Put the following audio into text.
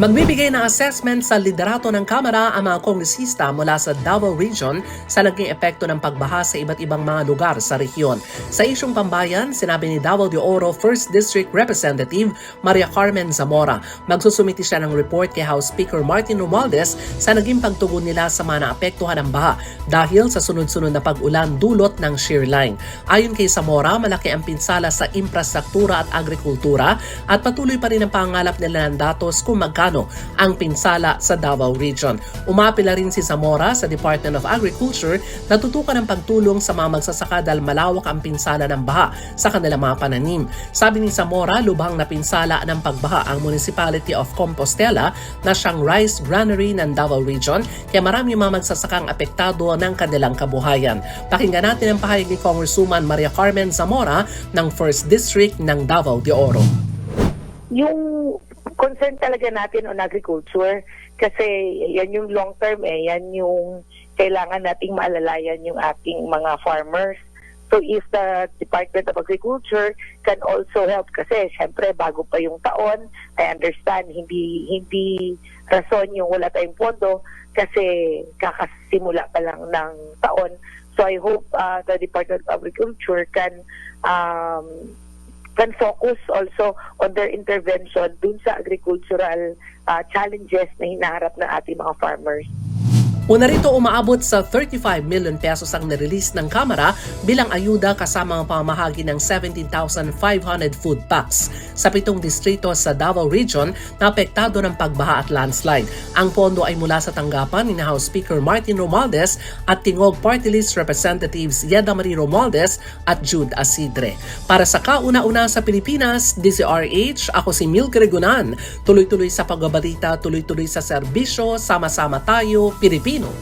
Magbibigay ng assessment sa liderato ng Kamara ang mga kongresista mula sa Davao Region sa naging epekto ng pagbaha sa iba't ibang mga lugar sa rehiyon. Sa isyong pambayan, sinabi ni Davao de Oro 1st District Representative Maria Carmen Zamora, magsusumiti siya ng report kay House Speaker Martin Romualdez sa naging pagtugon nila sa mga naapektuhan ng baha dahil sa sunod-sunod na pag-ulan dulot ng shear line. Ayon kay Zamora, malaki ang pinsala sa infrastruktura at agrikultura at patuloy pa rin ang pangalap nila ng datos kung magkano ang pinsala sa Davao Region. Umapila rin si Zamora sa Department of Agriculture na tutukan ng pagtulong sa mga magsasaka dahil malawak ang pinsala ng baha sa kanilang mga pananim. Sabi ni Zamora, lubhang na pinsala ng pagbaha ang Municipality of Compostela na siyang rice granary ng Davao Region kaya marami mga magsasakang apektado ng kanilang kabuhayan. Pakinggan natin ang pahayag ni Congresswoman Maria Carmen Zamora ng 1st District ng Davao de Oro. yung concern talaga natin on agriculture. Kasi yan yung long term eh, yan yung kailangan nating maalalayan yung ating mga farmers. So if the Department of Agriculture can also help. Kasi syempre bago pa yung taon, I understand hindi hindi rason yung wala tayong pondo. Kasi kakasimula pa lang ng taon. So I hope uh, the Department of Agriculture can um, can focus also on their intervention dun sa agricultural uh, challenges na hinaharap ng ating mga farmers. Una rito umaabot sa 35 million pesos ang nirelease ng Kamara bilang ayuda kasama ang pamahagi ng 17,500 food packs sa pitong distrito sa Davao Region na apektado ng pagbaha at landslide. Ang pondo ay mula sa tanggapan ni House Speaker Martin Romualdez at Tingog Party List Representatives Yeda Marie Romualdez at Jude Asidre. Para sa kauna-una sa Pilipinas, DCRH, ako si Mil Gregunan. Tuloy-tuloy sa pagbabalita, tuloy-tuloy sa serbisyo, sama-sama tayo, final